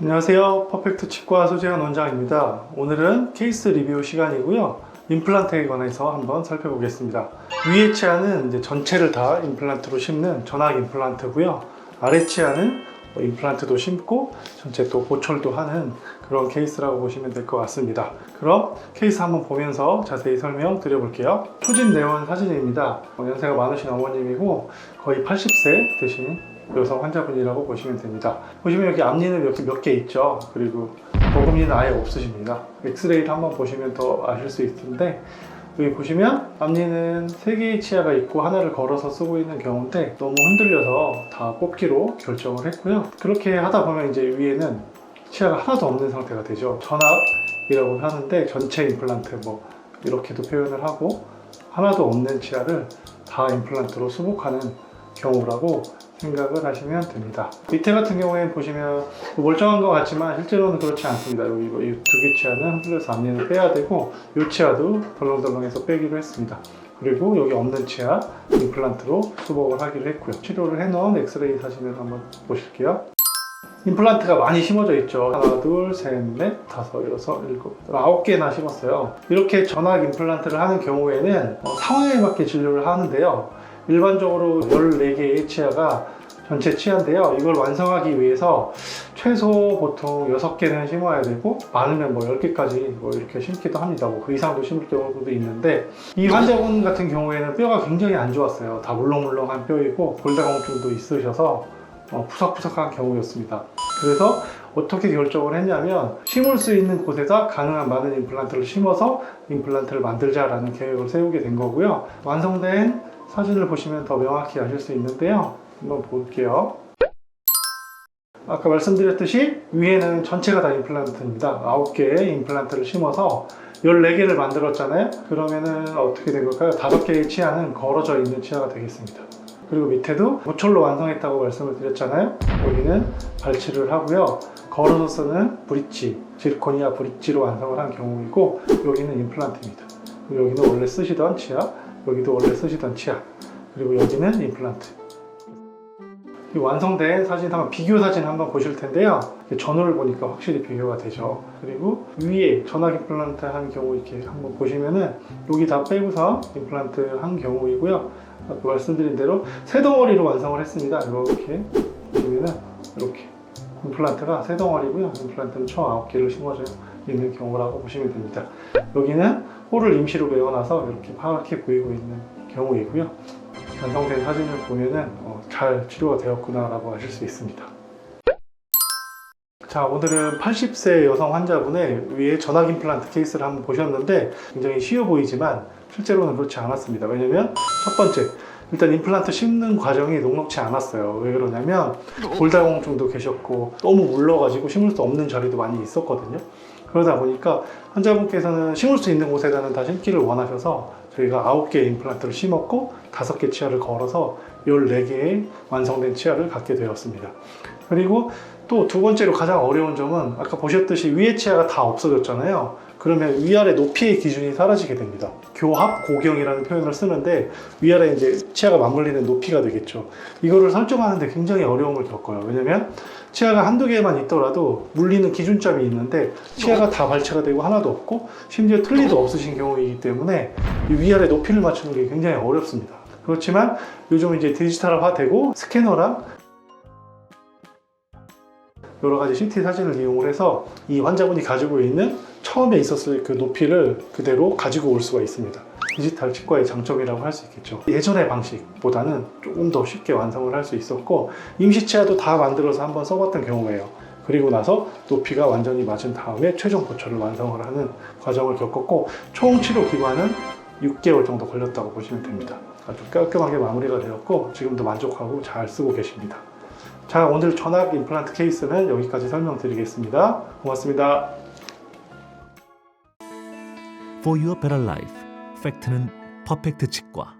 안녕하세요. 퍼펙트 치과 소재현 원장입니다. 오늘은 케이스 리뷰 시간이고요. 임플란트에 관해서 한번 살펴보겠습니다. 위에 치아는 이제 전체를 다 임플란트로 심는 전악 임플란트고요. 아래 치아는 뭐 임플란트도 심고 전체 또 보철도 하는 그런 케이스라고 보시면 될 것 같습니다. 그럼 케이스 한번 보면서 자세히 설명 드려볼게요. 초진 내원 사진입니다. 어, 연세가 많으신 어머님이고 거의 80세 되신 여성 환자분이라고 보시면 됩니다. 보시면 여기 앞니는 몇 개 있죠. 그리고 버금니는 아예 없으십니다. 엑스레이를 한번 보시면 더 아실 수 있는데 여기 보시면 앞니는 세 개의 치아가 있고 하나를 걸어서 쓰고 있는 경우인데 너무 흔들려서 다 뽑기로 결정을 했고요. 그렇게 하다 보면 이제 위에는 치아가 하나도 없는 상태가 되죠. 전압이라고 하는데 전체 임플란트 뭐 이렇게도 표현을 하고 하나도 없는 치아를 다 임플란트로 수복하는 경우라고 생각을 하시면 됩니다. 밑에 같은 경우에는 보시면 멀쩡한 것 같지만 실제로는 그렇지 않습니다. 여기 이두 개 치아는 흔들려서 앞니를 빼야 되고 이 치아도 덜렁덜렁해서 빼기로 했습니다. 그리고 여기 없는 치아 임플란트로 수복을 하기로 했고요. 치료를 해놓은 엑스레이 사진을 한번 보실게요. 임플란트가 많이 심어져 있죠. 하나, 둘, 셋, 넷, 다섯, 여섯, 일곱, 아홉 개나 심었어요. 이렇게 전악 임플란트를 하는 경우에는 어, 상황에 맞게 진료를 하는데요. 일반적으로 14개의 치아가 전체 치아인데요. 이걸 완성하기 위해서 최소 보통 6개는 심어야 되고 많으면 뭐 10개까지 뭐 이렇게 심기도 합니다. 뭐 그 이상도 심을 경우도 있는데 이 환자분 같은 경우에는 뼈가 굉장히 안 좋았어요. 다 물렁물렁한 뼈이고 골다공증도 있으셔서 어, 푸석푸석한 경우였습니다. 그래서 어떻게 결정을 했냐면 심을 수 있는 곳에다 가능한 많은 임플란트를 심어서 임플란트를 만들자라는 계획을 세우게 된 거고요. 완성된 사진을 보시면 더 명확히 아실 수 있는데요. 한번 볼게요. 아까 말씀드렸듯이 위에는 전체가 다 임플란트입니다. 9개의 임플란트를 심어서 14개를 만들었잖아요. 그러면은 어떻게 된 걸까요? 5개의 치아는 걸어져 있는 치아가 되겠습니다. 그리고 밑에도 보철로 완성했다고 말씀을 드렸잖아요. 여기는 발치를 하고요. 걸어서 쓰는 브릿지, 지르코니아 브릿지로 완성을 한 경우이고 여기는 임플란트입니다. 여기는 원래 쓰시던 치아, 여기도 원래 쓰시던 치아, 그리고 여기는 임플란트. 이 완성된 사진 한번 비교 사진 한번 보실 텐데요. 전후를 보니까 확실히 비교가 되죠. 그리고 위에 전악 임플란트 한 경우 이렇게 한번 보시면은 여기 다 빼고서 임플란트 한 경우이고요. 아까 말씀드린 대로 세 덩어리로 완성을 했습니다. 이렇게 보시면은 이렇게 임플란트가 세 덩어리고요. 임플란트는 총 9개를 심어져 있는 경우라고 보시면 됩니다. 여기는 홀을 임시로 메워놔서 이렇게 파랗게 보이고 있는 경우이고요. 완성된 사진을 보면은 어, 잘 치료가 되었구나라고 아실 수 있습니다. 자, 오늘은 80세 여성 환자분의 위에 전악 임플란트 케이스를 한번 보셨는데 굉장히 쉬워 보이지만 실제로는 그렇지 않았습니다. 왜냐면 첫 번째, 일단 임플란트 심는 과정이 녹록치 않았어요. 왜 그러냐면 골다공증도 계셨고 너무 물러가지고 심을 수 없는 자리도 많이 있었거든요. 그러다 보니까 환자분께서는 심을 수 있는 곳에다는 다 심기를 원하셔서 저희가 9개의 임플란트를 심었고 5개 치아를 걸어서 14개의 완성된 치아를 갖게 되었습니다. 그리고 또 두 번째로 가장 어려운 점은 아까 보셨듯이 위에 치아가 다 없어졌잖아요. 그러면 위아래 높이의 기준이 사라지게 됩니다. 교합 고경이라는 표현을 쓰는데 위아래 이제 치아가 맞물리는 높이가 되겠죠. 이거를 설정하는데 굉장히 어려움을 겪어요. 왜냐면 치아가 한두 개만 있더라도 물리는 기준점이 있는데 치아가 다 발치가 되고 하나도 없고 심지어 틀니도 없으신 경우이기 때문에 이 위아래 높이를 맞추는 게 굉장히 어렵습니다. 그렇지만 요즘 이제 디지털화되고 스캐너랑 여러 가지 CT 사진을 이용을 해서 이 환자분이 가지고 있는 처음에 있었을 그 높이를 그대로 가지고 올 수가 있습니다. 디지털 치과의 장점이라고 할 수 있겠죠. 예전의 방식보다는 조금 더 쉽게 완성을 할 수 있었고 임시치아도 다 만들어서 한번 써봤던 경우예요. 그리고 나서 높이가 완전히 맞은 다음에 최종 보철을 완성을 하는 과정을 겪었고 총 치료 기간은 6개월 정도 걸렸다고 보시면 됩니다. 아주 깔끔하게 마무리가 되었고 지금도 만족하고 잘 쓰고 계십니다. 자 오늘 전압 임플란트 케이스는 여기까지 설명드리겠습니다. 고맙습니다. For Your Better Life 팩트는 퍼펙트 치과